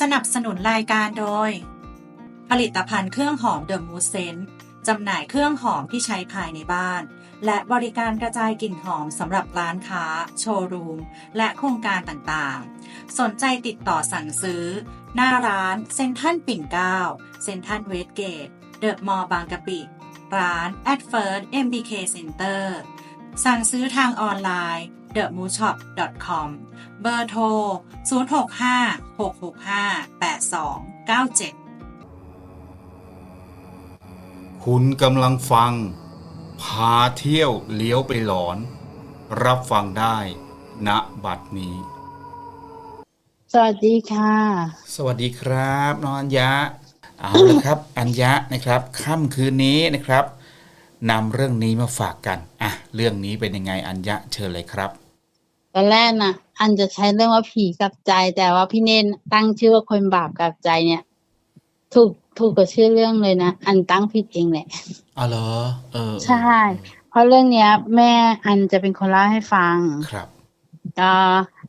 สนับสนุนรายการโดย ผลิตภัณฑ์เครื่องหอมเดอะมูสเซนจำหน่ายเครื่องหอมที่ใช้ภายในบ้าน และบริการกระจายกลิ่นหอมสำหรับร้านค้า โชว์รูม และโครงการต่างๆ สนใจติดต่อสั่งซื้อ หน้าร้านเซ็นทรัลปิ่นเกล้าเซ็นทรัลเวสเกต เดอะมอลล์บางกะปิ ร้าน at first MBK Center สั่งซื้อทางออนไลน์ themoonshop.com เบอร์โทร 065-665-8297 คุณกำลังฟัง พาเที่ยวเลี้ยวไปหลอน รับฟังได้ณบัดนี้ สวัสดีค่ะ สวัสดีครับน้องอัญญะเอาละครับ อัญญะนะครับค่ำคืนนี้นะครับนำเรื่องนี้มาฝากกัน อะ เรื่องนี้เป็นยังไงอัญญะเชิญเลยครับ ตอนแรกน่ะ อันจะใช้เรื่องว่าผีกลับใจ แต่ว่าพี่เนนตั้งชื่อว่าคนบาปกลับใจเนี่ย ถูกถูกกับชื่อเรื่องเลยนะอันตั้งผิดเองแหละอ๋อเหรอเออ ใช่ เพราะเรื่องเนี้ย แม่อันจะเป็นคนเล่าให้ฟังครับก็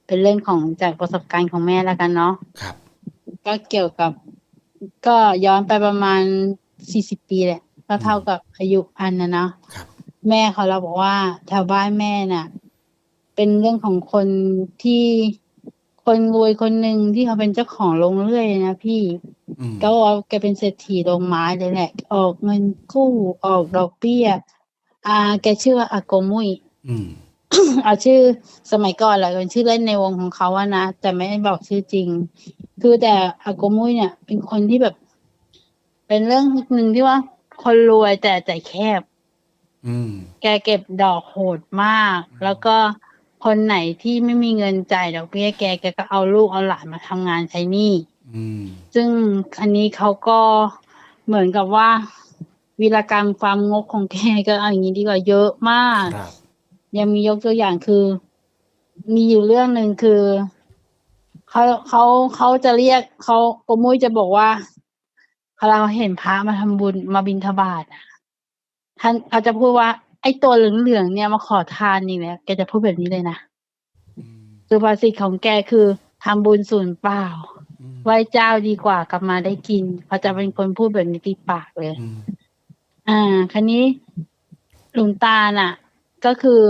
เป็นเรื่องของจากประสบการณ์ของแม่แล้วกันเนาะครับ ก็เกี่ยวกับ ก็ย้อนไปประมาณสี่สิบปีแหละก็เท่ากับอายุอันนะเนาะครับแม่เขาเราบอกว่าแถวบ้านแม่น่ะ เป็นเรื่องของคนที่คนรวยคนหนึ่งที่เขาเป็นเจ้าของโรงเรื่อยนะพี่อืมก็ว่าแกเป็นเศรษฐีโรงไม้เลยแหละ ออกเงินกู้ออกดอกเบี้ย อ่า แกชื่อว่าอากงมุย อืม เอาชื่อสมัยก่อนแหละเป็นชื่อเล่นในวงของเขาอะนะแต่ไม่ได้บอกชื่อจริง คือแต่อากงมุยเนี่ย เป็นคนที่แบบ เป็นเรื่องหนึ่งที่ว่า คนรวยแต่ใจแคบ อืม แกเก็บดอกโหดมาก แล้วก็ คนไหนที่ไม่มีเงินจ่ายดอกเบี้ยแกแกก็เอาลูกเอาหลานมาทำงานใช้หนี้อืมซึ่งอันนี้เขาก็เหมือนกับว่าวีรกรรมความงกของแกก็เอาอย่างนี้ดีกว่าเยอะมากครับยังมียกตัวอย่างคือ มีอยู่เรื่องหนึ่งคือเขาเขาเขาจะเรียกเขาโกมุ้ยจะบอกว่าเราเห็นพระมาทำบุญมาบิณฑบาตอะท่านเขาจะพูดว่า ไอ้ตัวเหลืองๆเนี่ยมาขอทานนี่แหละแกจะพูดแบบนี้เลยนะอืมสุภาษิตของแกคือทำบุญศูนย์เปล่าอืมไหว้เจ้าดีกว่ากลับมาได้กินเขาจะเป็นคนพูดแบบนี้ติดปากเลยอืมอ่า คันนี้หลวงตาน่ะ ก็คือ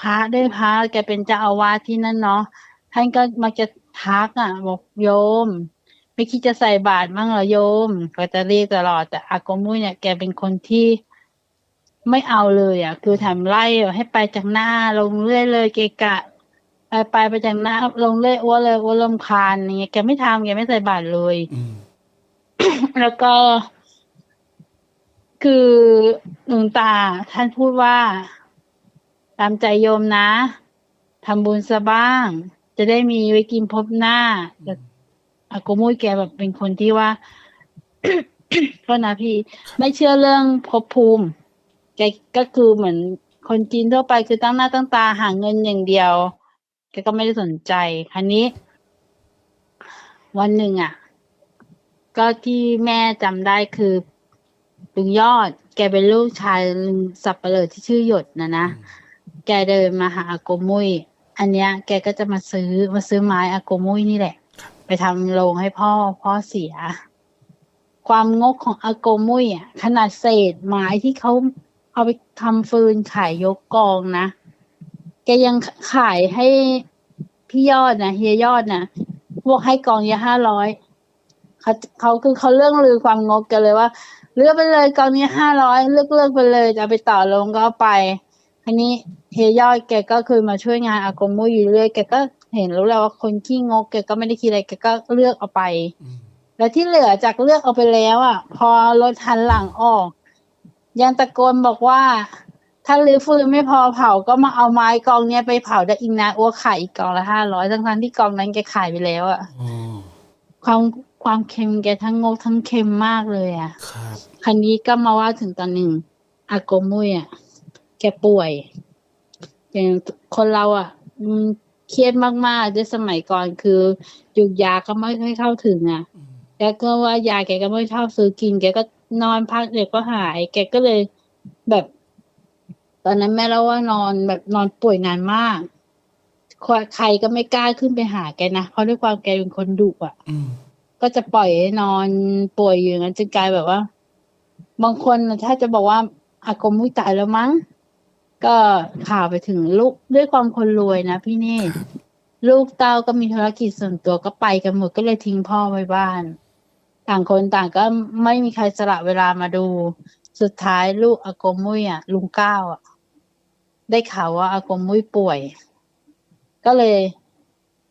พระได้พระแกเป็นเจ้าอาวาสที่นั่นเนาะท่านก็มักจะทักอะบอกโยม ไม่คิดจะใส่บาตรบ้างเหรอโยม ก็จะเรียกตลอดแต่อากงมุ้ยเนี่ยแกเป็นคนที่ ไม่เอาเลยอะ คือแถมไล่ให้ไปจากหน้าลงเรื่อยเลยเกะกะไปไปไปจากหน้าลงเรื่อยอ้วนเลยอ้วนลำคาญอย่างเงี้ยแกไม่ทำแกไม่ใส่บาตรเลยอืมแล้วก็ คือหลวงตา ท่านพูดว่า ตามใจโยมนะทำบุญซะบ้าง จะได้มีไว้กินพบหน้าแต่อากงมุ้ยแกแบบเป็นคนที่ว่าก็นะพี่ ไม่เชื่อเรื่องภพภูมิ แกก็คือเหมือนคนจีนทั่วไปคือตั้งหน้าตั้งตาหาเงินอย่างเดียวแกก็ไม่ได้สนใจครั้นี้ วันหนึ่งอะ ก็ที่แม่จำได้คือลุงยอด แกเป็นลูกชายลุงสับเปลือที่ชื่อหยดนะนะแกเดินมาหาอากงมุ้ยอันเนี้ย แกก็จะมาซื้อมาซื้อไม้อากงมุ้ยนี่แหละ ไปทำโรงให้พ่อพ่อเสีย ความงกของอากงมุ้ยอะขนาดเศษไม้ที่เขา เอาไปทำฟืนขายยกกองนะ แกยังขายให้พี่ยอดนะเฮียยอดนะพวกให้กองเยอะห้าร้อยเขาเขาคือเขาเรื่องลือความงกกันเลยว่า เลือกไปเลยกองนี้ห้าร้อยเลือกเลือกไปเลยจะเอาไปต่อลงก็เอาไปทีนี้เฮียยอดแกก็คือมาช่วยงานอากงมุ้ยอยู่เรื่อยแกก็เห็นรู้แล้วว่าคนขี้งกแกก็ไม่ได้คิดอะไรแกก็เลือกเอาไปอืมแล้วที่เหลือจากเลือกเอาไปแล้วอะ พอรถทันหลังออก ยังตะโกนบอกว่า ถ้ารื้อฟืนไม่พอเผาก็มาเอาไม้กองเนี้ยไปเผาได้อีกนะอ้วกขายอีกกองละห้าร้อยทั้งๆที่กองนั้นแกขายไปแล้วอะอ๋อความความเค็มแกทั้งงกทั้งเค็มมากเลยอะครับ คันนี้ก็มาว่าถึงตอนหนึ่งอากงมุ้ยอะแกป่วย อย่างคนเราอะอืมเครียดมากๆด้วยสมัยก่อนคือยุกยาก็ไม่ค่อยเข้าถึงอะอืมแกก็ว่ายาแกก็ไม่ชอบซื้อกิน แกก็ นอนพักเดี๋ยวก็หาย แกก็เลยแบบ ตอนนั้นแม่เล่าว่านอนแบบนอนป่วยนานมากใครก็ไม่กล้าขึ้นไปหาแกนะเพราะด้วยความแกเป็นคนดุอะอืมก็จะปล่อยให้นอนป่วยอยู่อย่างนั้นจนกลายแบบว่า บางคนน่ะถ้าจะบอกว่าอากงมุ้ยตายแล้วมั้ง ก็ข่าวไปถึงลูกด้วยความคนรวยนะพี่เน่ลูกเต้าก็มีธุรกิจส่วนตัวก็ไปกันหมดก็เลยทิ้งพ่อไว้บ้าน ต่างคนต่างก็ไม่มีใครสละเวลามาดู สุดท้ายลูกอากงมุ้ยอะ ลุงก้าวอะ ได้ข่าวว่าอากงมุ้ยป่วย ก็เลย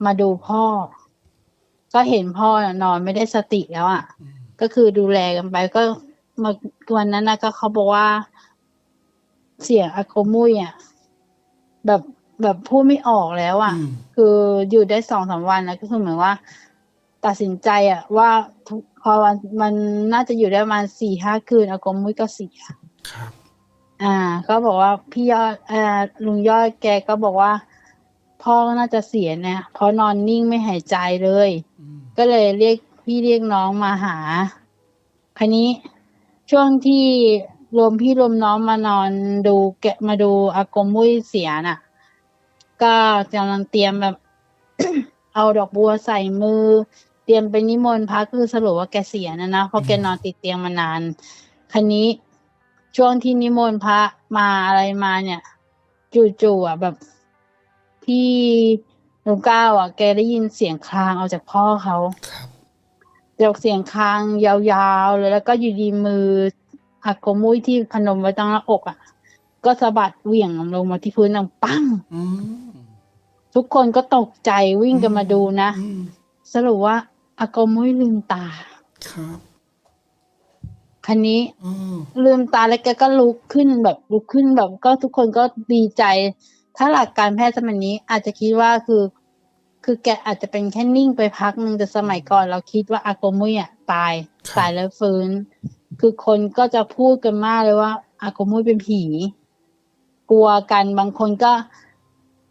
มาดูพ่อ ก็เห็นพ่อน่ะนอนไม่ได้สติแล้วอะ ก็คือดูแลกันไปก็มาวันนั้นนะก็เขาบอกว่าเสียงอากงมุ้ยอะแบบแบบพูดไม่ออกแล้วอะอืมคืออยู่ได้สองสามวันนะก็คือเหมือนว่า ตัดสินใจอะว่าทุกพอวันมันน่าจะอยู่ได้ประมาณสี่ห้าคืนอากงมุ้ยก็เสียครับ อ่า ก็บอกว่าพี่ยอดเอ่อลุงยอดแกก็บอกว่า พ่อก็น่าจะเสียเนี่ยเพราะนอนนิ่งไม่หายใจเลยอืมก็เลยเรียกพี่เรียกน้องมาหาคันนี้ช่วงที่รวมพี่รวมน้องมานอนดูแกะมาดูอากงมุ้ยเสียน่ะ ก็กำลังเตรียมแบบ เอาดอกบัวใส่มือ เตรียมไปนิมนต์พระคือสรุปว่าแกเสียนะนะเพราะแกนอนติดเตียงมานาน คันนี้ช่วงที่นิมนต์พระมาอะไรมาเนี่ยจู่ๆอะแบบพี่หลวงก้าวอะ แกได้ยินเสียงคลางออกจากพ่อเขาครับจากเสียงคลางยาวๆเลยแล้วก็อยู่ดีมืออากงมุ้ยที่พนมไว้ตั้งหน้าอกอะ ก็สะบัดเหวี่ยงลงมาที่พื้นดังปั้งอืมทุกคนก็ตกใจวิ่งกันมาดูนะอืมสรุปว่า อากงมุ้ยลืมตา ครับ คันนี้อืมลืมตาแล้วแกก็ลุกขึ้นแบบลุกขึ้นแบบ ก็ทุกคนก็ดีใจ ถ้าหลักการแพทย์สมัยนี้ อาจจะคิดว่าคือ คือแกอาจจะเป็นแค่นิ่งไปพักหนึ่งแต่สมัยก่อน เราคิดว่าอากงมุ้ยอะตายครับ ตายแล้วฟื้น คือคนก็จะพูดกันมากเลยว่าอากงมุ้ยเป็นผี กลัวกันบางคนก็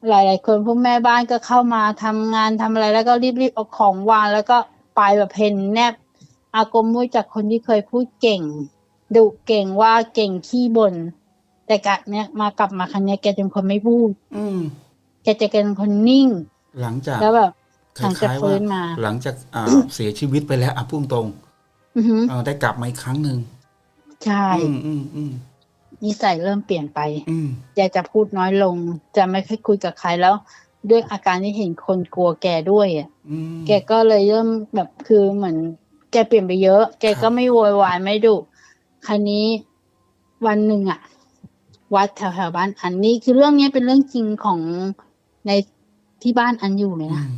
หลาย ๆ คนพวกแม่บ้านก็เข้ามาทำงานทำอะไรแล้วก็รีบๆเอาของวางแล้วก็ ไปแบบเพนแนบอากงมุ้ยจากคนที่เคยพูดเก่งดุเก่งว่าเก่งขี้บ่นแต่กะเนี้ยมากลับมาครั้งเนี้ยแกจะเป็นคนไม่พูด อืมแกจะเป็นคนนิ่ง หลังจากแล้วแบบคหลังจากล้ายๆฟื้ว่านมา หลังจากอ่าเสียชีวิตไปแล้วอะพุ่งตรงอือหือเออได้กลับมาอีกครั้งหนึ่งใช่อืมอืมอืมนิสัยเริ่มเปลี่ยนไป อืมแกจะพูดน้อยลง จะไม่ค่อยคุยกับใครแล้ว ด้วยอาการที่เห็นคนกลัวแกด้วยอะอืมแกก็เลยเริ่มแบบคือเหมือนแกเปลี่ยนไปเยอะ แกคก็รับไม่โวยวายไม่ดุคราวนี้วันหนึ่งอะ วัดแถวแถวๆบ้านอันนี้คือเรื่องเนี้ยเป็นเรื่องจริงของในที่บ้านอันอยู่เลยอืนะม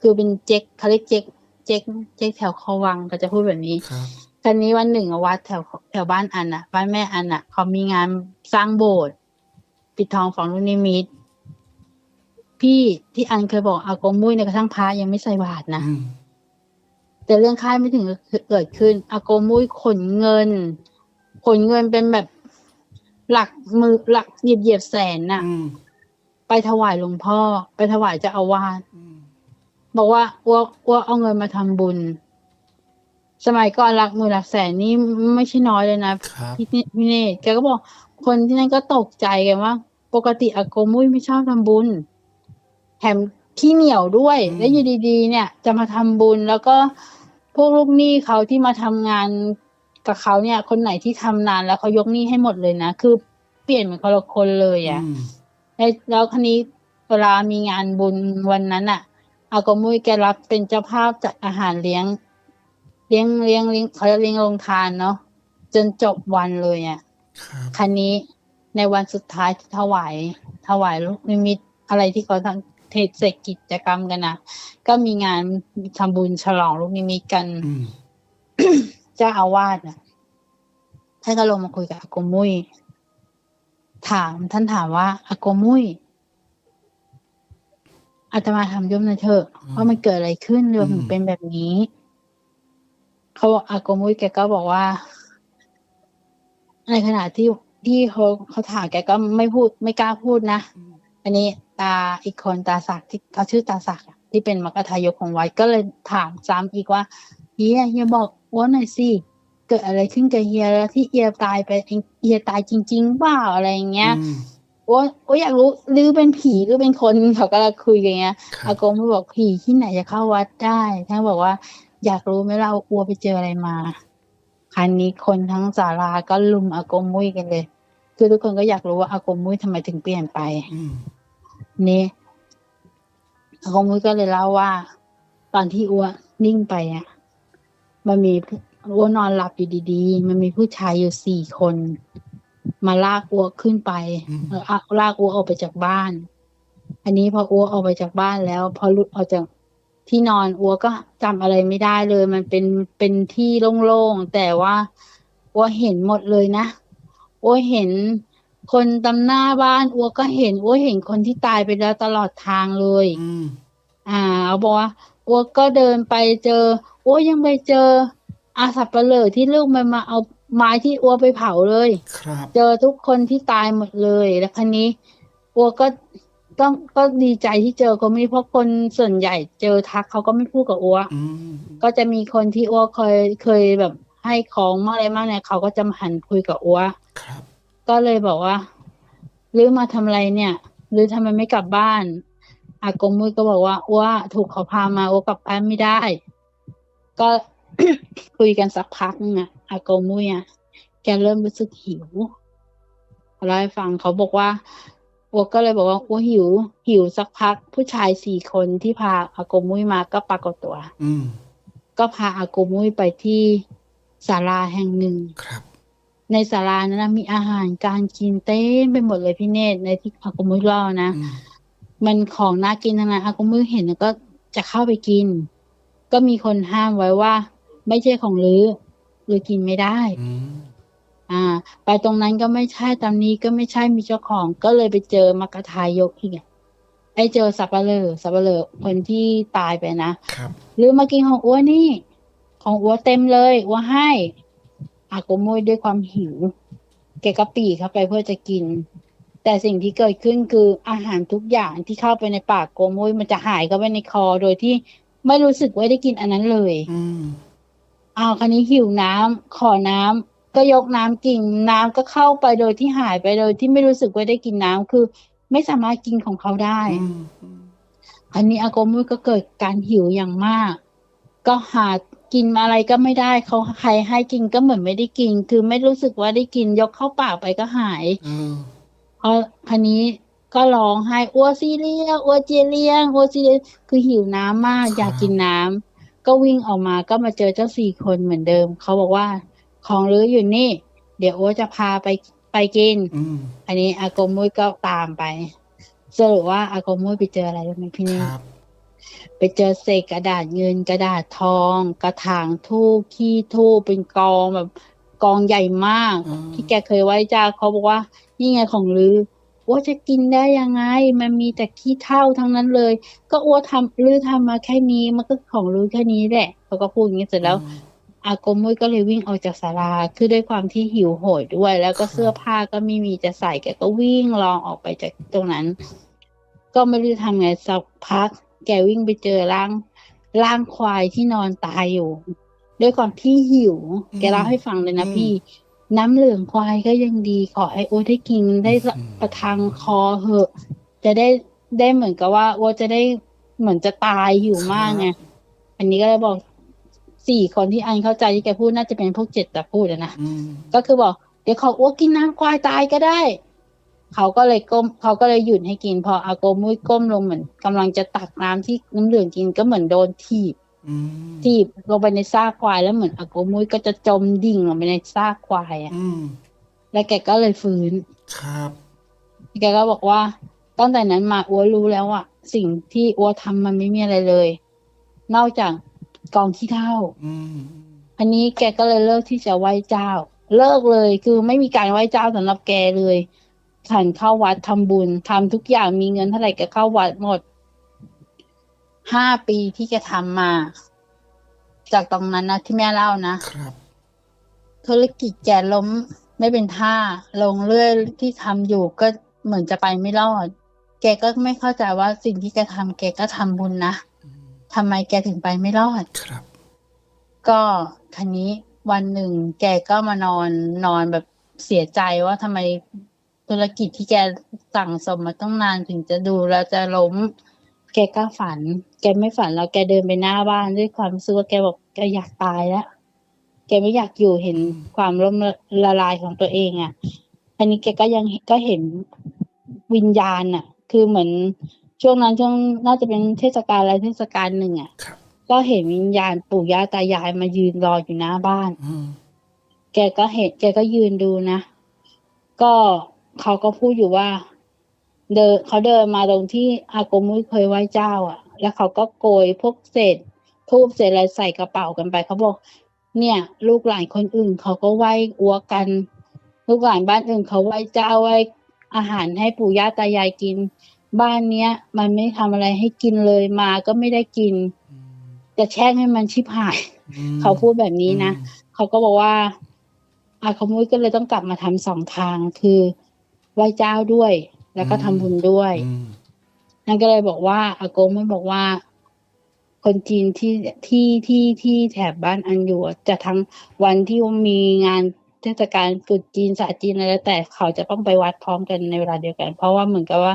คือเป็นเจ๊กเขาเรียกเจ๊กเจ๊กเจ๊กแถวคอวังก็จะพูดแบบนี้ครับคราวนี้วันหนึ่งอะวัดแถวแถวบ้านอันอะบ้านแม่อันอะเขามีงานสร้างโบสถ์ปิดทองฝังลูกนิมิต พี่ที่อันเคยบอกอากงมุ้ยในกระทั่งพระยังไม่ใส่บาตรนะอืมแต่เรื่องค่ายไม่ถึงเกิดขึ้น อากงมุ้ยขนเงิน ขนเงินเป็นแบบหลักมือหลักเหยียบเหยียบแสนน่ะอืมไปถวายหลวงพ่อ ไปถวายเจ้าอาวาสอืมบอกว่าอ้วกอ้วกเอาเงินมาทำบุญ สมัยก่อนหลักหมื่นหลักแสนนี่ไม่ใช่น้อยเลยนะครับพี่เนพี่เนตแกก็บอกคนที่นั่นก็ตกใจกันว่า ปกติอากงมุ้ยไม่ชอบทำบุญแถมขี้เหนียวด้วย แล้วอยู่ดีๆ เนี่ย จะมาทำบุญแล้วก็พวกลูกหนี้เขาที่มาทำงานกับเขาเนี่ย คนไหนที่ทำนานแล้วเขายกหนี้ให้หมดเลยนะคือเปลี่ยนเป็นคนละคนเลยอะอืมแล้วแล้วคันนี้เวลามีงานบุญวันนั้นอะอากงมุ้ยแกรับเป็นเจ้าภาพจัดอาหารเลี้ยง เลี้ยงเลี้ยงเลี้ยงเขาเรียกเลี้ยงโรงทานเนาะจนจบวันเลยอะครับคันนี้ในวันสุดท้ายที่ถวายถวายลูกนิมิตอะไรที่เขาทำ เทศเสกกิจกรรมกันนะก็มีงานทำบุญฉลองลูกนิมิตกันอืมเจ้าอาวาสนะท่านก็ลงมาคุยกับอากงมุ้ยถาม ท่านถามว่าอากงมุ้ยอาตมาทำยมหนะเถอะว่ามันเกิดอะไรขึ้นเรื่องถึงเป็นแบบนี้ เขาบอกอากงมุ้ยแกก็บอกว่า ในขณะที่ที่เขาเขาถามแกก็ไม่พูดไม่กล้าพูดนะอืมอันนี้ ตาอีกคนตาสักดิ์ที่เขาชื่อตาสักดิ์อะที่เป็นมรรคทายกของวัดก็เลยถามซ้ำอีกว่าเฮียเฮียบอกอ้วนหน่อยสิเกิดอะไรขึ้นกับเฮียแล้วที่เฮียตายไปเฮียตายจริงๆเปล่าอะไรอย่างเงี้ยอืมโอ้โอ้อยากรู้หรือเป็นผีหรือเป็นคนเขาก็คุยกันเงี้ยครัอาบกงไม่บอกผีที่ไหนจะเข้าวัดได้ท่านบอกว่า อยากรู้ไหมเราอัวไปเจออะไรมาครั้นี้คนทั้งศาลาก็ลุมอากงมุ้ยกันเลย คือทุกคนก็อยากรู้ว่าอากงมุ้ยทำไมถึงเปลี่ยนไป อืมนี่อากงมุ้ยก็เลยเล่าว่า ตอนที่อัวนิ่งไปอะ มันมีผู้อัวนอนหลับอยู่ดีๆ มันมีผู้ชายอยู่สี่คน มาลากอัวขึ้นไปอืมเอออะลากอัวออกไปจากบ้าน อันนี้พออัวออกไปจากบ้านแล้ว พอหลุดออกจากที่นอนอัวก็จำอะไรไม่ได้เลย มันเป็นเป็นที่โล่งๆแต่ว่าอัวเห็นหมดเลยนะอัวเห็น คนตำหน้าบ้านอัวก็เห็นอัวเห็นคนที่ตายไปแล้วตลอดทางเลย อืมอ่าเอาบอกว่าอัวก็เดินไปเจออัวยังไปเจออาสับปะเหร่อที่ลูกมันมาเอาไม้ที่อัวไปเผาเลย ครับ เจอทุกคนที่ตายหมดเลยแล้วคันนี้อัวก็ต้องก็ดีใจที่เจอคนนี้เพราะคนส่วนใหญ่เจอทักเขาก็ไม่พูดกับอัวอืมก็จะมีคนที่อัวเคยเคยแบบให้ของมากอะไรมากเนี่ยเขาก็จะมาหันคุยกับอัว ครับ ก็เลยบอกว่าหรือมาทำอะไรเนี่ยหรือทำไมไม่กลับบ้าน อากงมุ้ยก็บอกว่าอ้วถูกเขาพามาอ้วกลับบ้านไม่ได้ ก็คุยกันสักพักนึงอะ อากงมุ้ยอะแกเริ่มรู้สึกหิวเล่าให้ฟังเขาบอกว่าอ้วก็เลยบอกว่าอ้วหิว หิวสักพัก ผู้ชายสี่คนที่พาอากงมุ้ยมาก็ปรากฏตัว อืมก็พาอากงมุ้ยไปที่ศาลาแห่งหนึ่งครับ ในศาลานั้นนะมีอาหารการกินเต็มไปหมดเลยพี่เนตรในที่อากงมุ้ยเล่านะอืมมันของน่ากินทั้งนั้นอากงมุ้ยเห็นแล้วก็จะเข้าไปกิน ก็มีคนห้ามไว้ว่า ไม่ใช่ของลือหรือกินไม่ได้อืมอ่า ไปตรงนั้นก็ไม่ใช่ตามนี้ก็ไม่ใช่มีเจ้าของ ก็เลยไปเจอมกทายกอีกอะไอ้เจอสับปะเลอสับปะเลอคนที่ตายไปนะครับหรือมากินของอ้วนนี่ ของอ้วเต็มเลยอ้วให้ อากงมุ้ยด้วยความหิว แกก็ปรีเข้าไปเพื่อจะกิน แต่สิ่งที่เกิดขึ้นคืออาหารทุกอย่างที่เข้าไปในปากโกมุ้ยมันจะหายเข้าไปในคอโดยที่ไม่รู้สึกว่าได้กินอันนั้นเลยอืมอ้าวคันนี้หิวน้ำขอน้ำก็ยกน้ำกินน้ำก็เข้าไปโดยที่หายไปโดยที่ไม่รู้สึกว่าได้กินน้ำคือ ไม่สามารถกินของเขาได้อืมอืมอันนี้อากงมุ้ยก็เกิดการหิวอย่างมาก ก็หา กินอะไรก็ไม่ได้เขาใครให้กินก็เหมือนไม่ได้กิน คือไม่รู้สึกว่าได้กินยกเข้าปากไปก็หายเออเพราะคันนี้ก็ร้องไห้อ้วซีเรียงอ้วเจเลียงอ้วซีเรียงคือหิวน้ำมาก อยากกินน้ำก็วิ่งออกมาก็มาเจอเจ้าสี่คนเหมือนเดิม เขาบอกว่า ของรื้ออยู่นี่ เดี๋ยวอ้วจะพาไปไปกินอืมอันนี้อากงมุ้ยก็ตามไปสรุปว่าอากงมุ้ยไปเจออะไรรู้ไหมพี่คนี่รับ ไปเจอเศษกระดาษเงินกระดาษทอง กระถางทูบขี้ทูบเป็นกองแบบกองใหญ่มากอืมที่แกเคยไว้เจ้าเขาบอกว่า นี่ไงของลือว่าจะกินได้ยังไง มันมีแต่ขี้เถ้าทั้งนั้นเลย ก็อ้วทำลือทำมาแค่นี้มันก็ของลือแค่นี้แหละเขาก็พูดอย่างนี้เสร็จแล้วอืมอากงมุ้ยก็เลยวิ่งออกจากศาลา คือด้วยความที่หิวโหยด้วย แล้วก็ครับเสื้อผ้าก็ไม่มีจะใส่แกก็วิ่งลองออกไปจากตรงนั้น ก็ไม่รู้จะทำไงสักพัก แกวิ่งไปเจอร่างร่างควายที่นอนตายอยู่ ด้วยความที่หิว แกเล่าให้ฟังเลยนะพี่ น้ำเหลืองควายก็ยังดีขอไอโอได้กินได้ประทังคอเหอะ จะได้ได้เหมือนกับว่าโอจะได้เหมือนจะตายหิวมากไงอันนี้ก็เลยบอกสี่คนที่อันเข้าใจที่แกพูดน่าจะเป็นพวกเจ็ดแต่พูดอะนะอืมก็คือบอกเดี๋ยวเขาอ้วกกินน้ำควายตายก็ได้ เขาก็เลยก้มเขาก็เลยหยุดให้กิน พออาโกมุ้ยก้มลงเหมือนกำลังจะตักน้ำที่น้ำเหลืองกินก็เหมือนโดนถีบอืมถีบลงไปในซากควายแล้วเหมือนอาโกมุ้ยก็จะจมดิ่งลงไปในซากควายอะอืมแล้วแกก็เลยฟื้นครับแกก็บอกว่าตั้งแต่นั้นมาอัวรู้แล้วอะสิ่งที่อัวทำมันไม่มีอะไรเลย นอกจากกองขี้เท่าอืมอันนี้แกก็เลยเลิกที่จะไหว้เจ้า เลิกเลยคือไม่มีการไหว้เจ้าสำหรับแกเลย ฉันเข้าวัดทำบุญทำทุกอย่างมีเงินเท่าไหร่แกเข้าวัดหมดห้าปีที่แกทำมา จากตรงนั้นนะที่แม่เล่านะครับ ธุรกิจแกล้มไม่เป็นท่าลงเรื่อยที่ทำอยู่ก็เหมือนจะไปไม่รอด แกก็ไม่เข้าใจว่าสิ่งที่แกทำแกก็ทำบุญนะอืมทำไมแกถึงไปไม่รอดครับ ก็คันนี้วันหนึ่งแกก็มานอนนอนแบบเสียใจว่าทำไม ธุรกิจที่แกสั่งสมมาต้องนานถึงจะดูแล้วจะล้ม แกก็ฝัน แกไม่ฝันแล้วแกเดินไปหน้าบ้านด้วยความรู้สึกว่าแกบอกแกอยากตายแล้ว แกไม่อยากอยู่เห็นความล้มละลายของตัวเองอะ อันนี้แกก็ยังก็เห็นวิญญาณอะ คือเหมือนช่วงนั้นช่วงน่าจะเป็นเทศกาลอะไรเทศกาลหนึ่งอะครับก็เห็นวิญญาณปู่ย่าตายายมายืนรออยู่หน้าบ้านอืมแกก็เห็น แกก็ยืนดูนะ ก็ เขาก็พูดอยู่ว่า เดินเขาเดินมาตรงที่อากงมุ้ยเคยไหว้เจ้า อะ แล้วเขาก็โกยพวกเศษทูบเศษอะไรใส่กระเป๋ากันไปเขาบอก เนี่ย ลูกหลานคนอื่น เขาก็ไหว้อัวกัน ลูกหลานบ้านอื่นเขาไหว้เจ้าไหว้อาหารให้ปู่ย่าตายายกิน บ้านเนี้ย มันไม่ทำอะไรให้กินเลยมาก็ไม่ได้กินอืมจะแช่งให้มันชิบหายอืมเขาพูดแบบนี้นะอืมเขาก็บอกว่าอาคามุ้ยก็เลยต้องกลับมาทำสองทางคือ ไหว้เจ้าด้วย แล้วก็ทำบุญด้วยอืมนั่นก็เลยบอกว่าอากงไม่บอกว่า คนจีนที่ที่ที่ที่แถบบ้านอันอยู่อะจะทั้งวันที่มีงานเทศกาลตรุษจีนศาสตร์จีนอะไรแล้วแต่เขาจะต้องไปวัดพร้อมกันในเวลาเดียวกัน เพราะว่าเหมือนกับว่า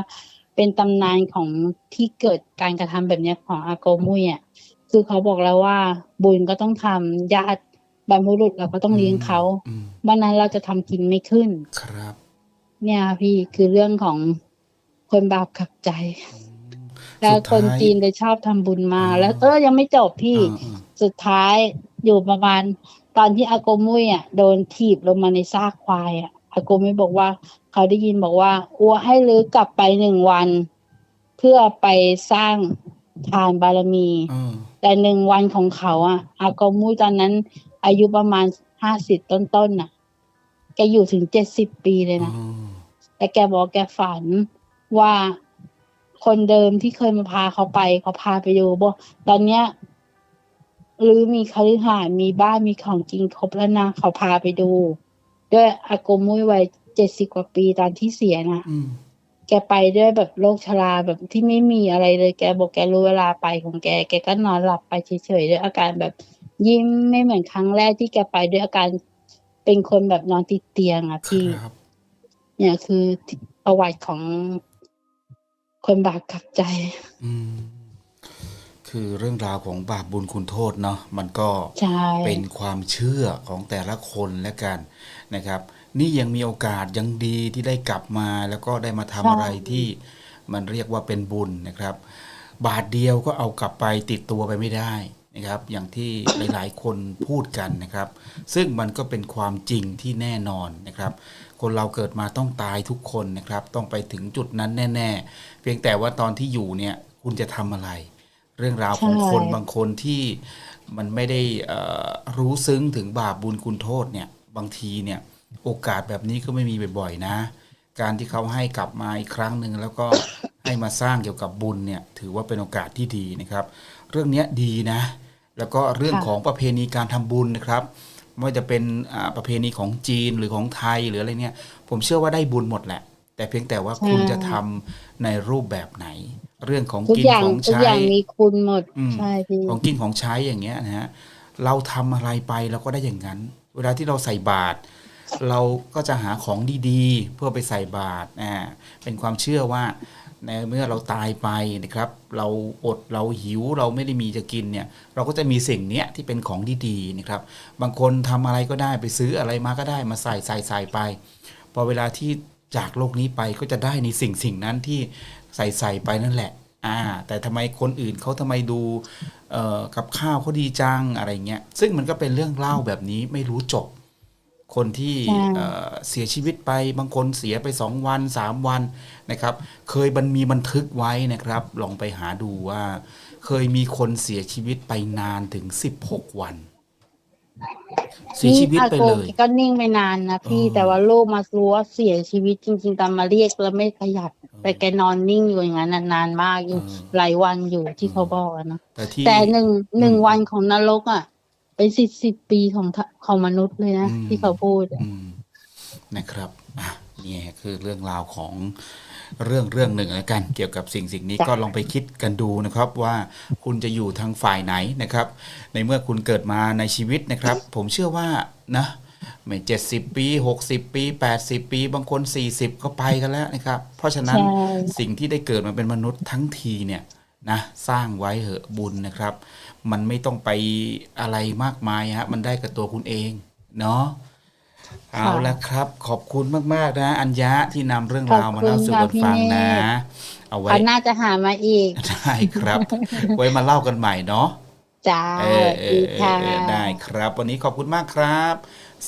เป็นตำนานของที่เกิดการกระทำแบบเนี้ยของอากงมุ้ยอะคือเขาบอกแล้วว่า บุญก็ต้องทำญาติบรรพบุรุษเราก็ต้องเลี้ยงเขาอืมวันนั้นเราจะทำกินไม่ขึ้นครับ เนี่ยพี่คือเรื่องของคนบาปขับใจอืมแล้วสุดคนท้ายจีนเลยชอบทำบุญมาอ่าแล้วเออยังไม่จบพี่อ่าอ่าสุดท้ายอยู่ประมาณ ตอนที่อากงมุ้ยอะโดนถีบลงมาในซากควายอะอากงมุ้ยบอกว่า เขาได้ยินบอกว่า อัวให้ลือกลับไปหนึ่งวัน เพื่อไปสร้างทานบารมีเออแต่หนึ่งวันของเขา อะ อากงมุ้ยตอนนั้น อายุประมาณห้าสิบต้นๆน่ะแกอยู่ถึงเจ็ดสิบปีเลยนะอืม แต่แกบอกแกฝันว่าคนเดิมที่เคยมาพาเขาไปเขาพาไปดูบอกตอนเนี้ยหรือมีคฤหาสน์มีบ้านมีของจริงครบแล้วนะเขาพาไปดู ด้วยอากงมุ้ยวัยเจ็ดสิบกว่าปีตอนที่เสียนะอืมแกไปด้วยแบบโรคชราแบบที่ไม่มีอะไรเลย แกบอกแกรู้เวลาไปของแก แกก็นอนหลับไปเฉยๆด้วยอาการแบบ ยิ้มไม่เหมือนครั้งแรกที่แกไปด้วยอาการเป็นคนแบบนอนติดเตียงอะพี่ครับ เนี่ยคือประวัติของคนบาปกลับใจ อืม คือเรื่องราวของบาปบุญคุณโทษเนาะมันก็ใช่เป็นความเชื่อของแต่ละคนและกันนะครับ นี่ยังมีโอกาสยังดีที่ได้กลับมา แล้วก็ได้มาทำอะไรที่มันเรียกว่าเป็นบุญนะครับ บาทเดียวก็เอากลับไปติดตัวไปไม่ได้นะครับ อย่างที่หลาย ๆ คนพูดกันนะครับ ซึ่งมันก็เป็นความจริงที่แน่นอนนะครับ คนเราเกิดมาต้องตายทุกคนนะครับ ต้องไปถึงจุดนั้นแน่ ๆ เพียงแต่ว่าตอนที่อยู่เนี่ยคุณจะทำอะไร เรื่องราวของใช่คนบางคนที่มันไม่ได้เอ่อรู้ซึ้งถึงบาปบุญคุณโทษเนี่ยบางทีเนี่ยโอกาสแบบนี้ก็ไม่มีบ่อยๆนะ การที่เขาให้กลับมาอีกครั้งหนึ่งแล้วก็ให้มาสร้างเกี่ยวกับบุญเนี่ยถือว่าเป็นโอกาสที่ดีนะครับ เรื่องเนี้ยดีนะ แล้วก็เรื่องค่ะของประเพณีการทำบุญนะครับ ไม่ว่าจะเป็นอ่าประเพณีของจีนหรือของไทยหรืออะไรเนี่ย ผมเชื่อว่าได้บุญหมดแหละ แต่เพียงแต่ว่าคุณจะทำในรูปแบบไหน เรื่องของทุกกินอย่างของทุกใช้อย่างมีคุณหมดอืมใช่พี่ของกินของใช้อย่างเงี้ยนะฮะเราทำอะไรไปเราก็ได้อย่างนั้น เวลาที่เราใส่บาตรเราก็จะหาของดีๆ เพื่อไปใส่บาตรอ่าเป็นความเชื่อว่า ในเมื่อเราตายไปนะครับ เราอดเราหิวเราไม่ได้มีจะกินเนี่ย เราก็จะมีสิ่งเนี้ยที่เป็นของดีๆนะครับ บางคนทำอะไรก็ได้ไปซื้ออะไรมาก็ได้มาใส่ใส่ใส่ไป พอเวลาที่จากโลกนี้ไปก็จะได้ในสิ่งสิ่งนั้นที่ใส่ใส่ไปนั่นแหละอ่าแต่ทำไมคนอื่นเขาทำไมดูกับข้าวเขาดีจังอะไรเงี้ยซึ่งมันก็เป็นเรื่องเล่าแบบนี้ไม่รู้จบ คนที่ใช่เอ่อเสียชีวิตไปบางคนเสียไปสองวันสามวันนะครับ เคยบันมีบันทึกไว้นะครับ ลองไปหาดูว่า เคยมีคนเสียชีวิตไปนานถึงสิบหกวัน เสียชีวิตไปอาโกเลยก็นิ่งไปนานนะพี่อ๋อแต่ว่าลูกมารู้ว่าเสียชีวิตจริง ๆ ตามมาเรียกแล้วไม่ขยับแต่แกนอนนิ่งอยู่อย่างนั้นน่ะนานมากอยู่เออหลายวันอยู่ที่เขาบอกอะนะแต่ที่แต่หนึ่งหนึ่งอืมวันของนรกอะ เป็นสิบสิบปีของทะของมนุษย์เลยนะ อืม ที่เขาพูดอะอืมนะครับอะนี่คือเรื่องราวของเรื่องเรื่องหนึ่งแล้วกันเกี่ยวกับสิ่งสิ่งนี้ก็ลองไปคิดกันดูนะครับ ว่าคุณจะอยู่ทางฝ่ายไหนนะครับ ในเมื่อคุณเกิดมาในชีวิตนะครับ ผมเชื่อว่านะไม่เจ็ดสิบปีหกสิบปีแปดสิบปีบางคนสี่สิบก็ไปกันแล้วนะครับ เพราะฉะนั้น ใช่ สิ่งที่ได้เกิดมาเป็นมนุษย์ทั้งทีเนี่ยนะสร้างไว้เหอะบุญนะครับ มันไม่ต้องไปอะไรมากมายฮะมันได้กับตัวคุณเองเนาะเอาละครับ ขอบคุณมากๆนะ อัญญะที่นำเรื่องราวมาเล่าสู่กันฟังนะ เอาไว้เขาน่าจะหามาอีกได้ครับ ไว้มาเล่ากันใหม่เนาะจ้าเออเอดีอเออค่ะเออได้ครับ วันนี้ขอบคุณมากครับ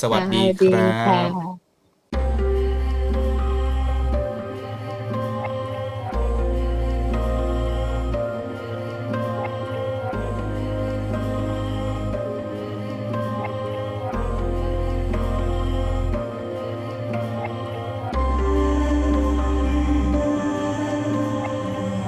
สวัสดีค่ะครัค่ะบ